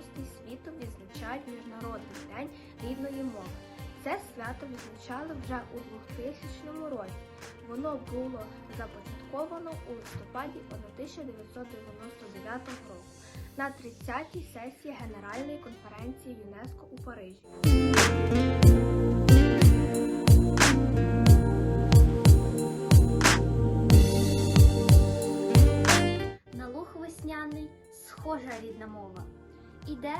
народностей світу відзначають Міжнародний день рідної мови. Це свято відзначали вже у 2000 році. Воно було започатковано у листопаді 1999 року на 30-й сесії Генеральної конференції ЮНЕСКО у Парижі. На луг весняний схожа рідна мова. Іде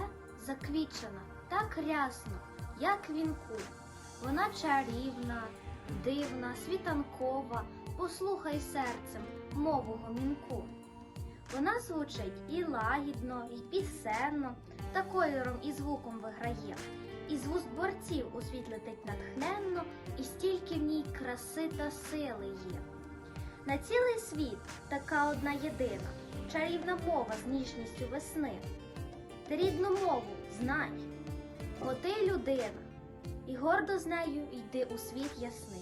заквічена так рясно, як вінку. Вона чарівна, дивна, світанкова, послухай серцем мову гомінку. Вона звучить і лагідно, і пісенно, та кольором і звуком виграє. І з вуст борців у світ летить натхненно, і стільки в ній краси та сили є. На цілий світ така одна єдина, чарівна мова з ніжністю весни. Ти рідну мову знай, бо ти людина, і гордо з нею йди у світ ясний.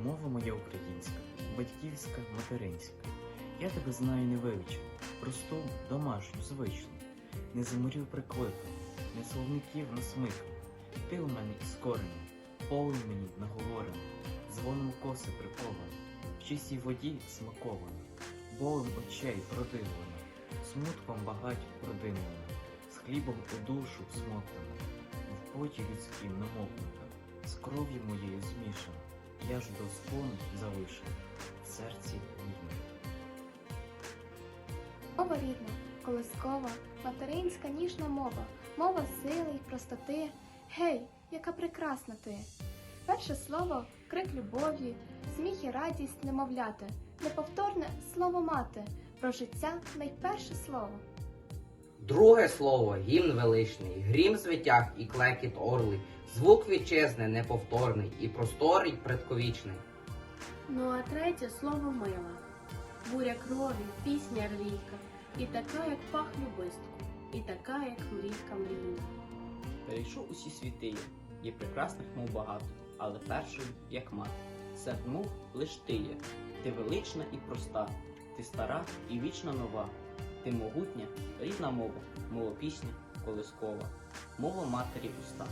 Мова моя українська, батьківська, материнська. Я тебе знаю невивчено, просту, домашню, звичну. Не заморів прикликану, не словників насмикану. Ти у мене із коренем, полем мені наговорено, дзвоном коси приковано, в чистій воді смаковано, болем очей продивлено, смутком багать продимлено, з хлібом у душу смотана, в поті людським намокнута, з кров'ю моєю змішана. Я ж до спону залишив в серці вільно. Мова рідна, колискова, материнська ніжна мова, мова сили й простоти. Гей, яка прекрасна ти! Перше слово крик любові, сміх і радість немовляти, неповторне слово мати, про життя найперше слово. Друге слово гімн величний, грім звитяг і клекіт орли, звук вітчизни неповторний і просторий предковічний. Ну а третє слово мила. Буря крові, пісня рвійка, і така, як пах любистку, і така, як мрійка мрійна. Перейшов усі світи є, є прекрасних мов багато, але першою, як мати. Серед мов лиш ти є, ти велична і проста, ти стара і вічно нова, ти могутня, рідна мова, мова пісня, колискова, мова матері уста.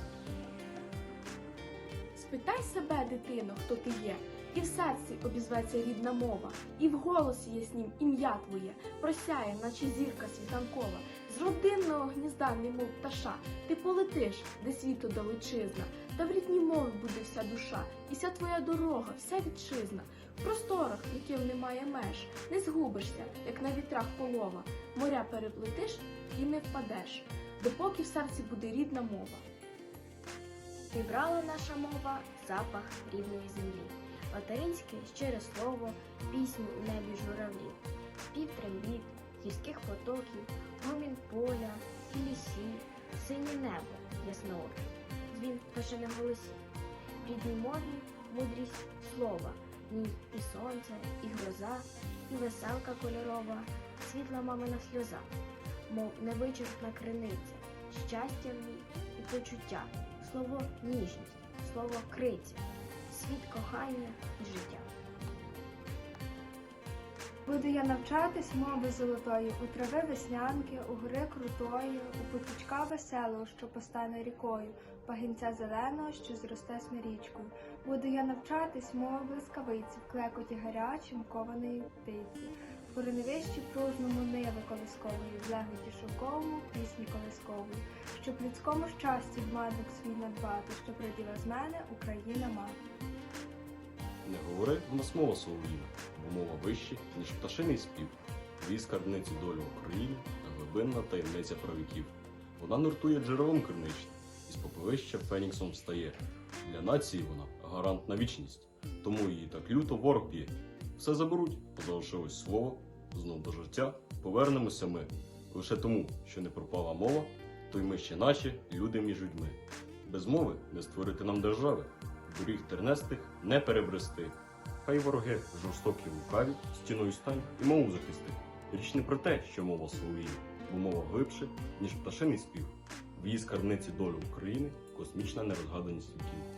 Спитай себе, дитино, хто ти є, і в серці обізветься рідна мова, і в голосі яснім ім'я твоє, просяє, наче зірка світанкова. З родинного гнізда, немов пташа, ти полетиш, де світу далечизна, та в рідній мові буде вся душа, і вся твоя дорога, вся вітчизна. В просторах, яким немає меж, не згубишся, як на вітрах полова, моря переплетиш і не впадеш, допоки в серці буде рідна мова. Вібрала наша мова запах рідної землі, материнське щире слово, пісню у небі журавлів, спів трембіт, гірських потоків, гомін поля і лісів, синє небо яснооке, дзвін пташиних голосів, в рідній мові мудрість слова, в ній і сонце, і гроза, і веселка кольорова, світла мамина сльоза, мов невичерпна криниця, щастя в ній і почуття. Слово ніжність, слово криця, світ кохання і життя. Буду я навчатись мови золотої, у трави веснянки, у гори крутої, у потічка веселого, що постане рікою, пагінця зеленого, що зросте смирічкою. Буду я навчатись мови блискавиці, в клекоті гарячим кованої птиці, в кореневищі пружному ниви колискової, в леготі шовковому пісні колискової, щоб людському щасті вмадок свій надбати, щоб родила з мене Україна мати. Не говори, в нас мова солов'їна, бо мова вище, ніж пташиний спів. Дві скарбниці долі України та глибинна таємниця правіків. Вона нуртує джерелом криничним, і з попелища феніксом встає. Для нації вона гарант на вічність, тому її так люто ворог б'є. Все заберуть, а залишилось слово, знов до життя повернемося ми. Лише тому, що не пропала мова, то й ми ще наші люди між людьми. Без мови не створити нам держави, доріг тернестих не перебрести. Хай вороги жорстокі лукаві, стіною стань і мову захисти. Річ не про те, що мова словіє, бо мова глибше, ніж пташиний спів. В її скарбниці долю України космічна нерозгаданість віків.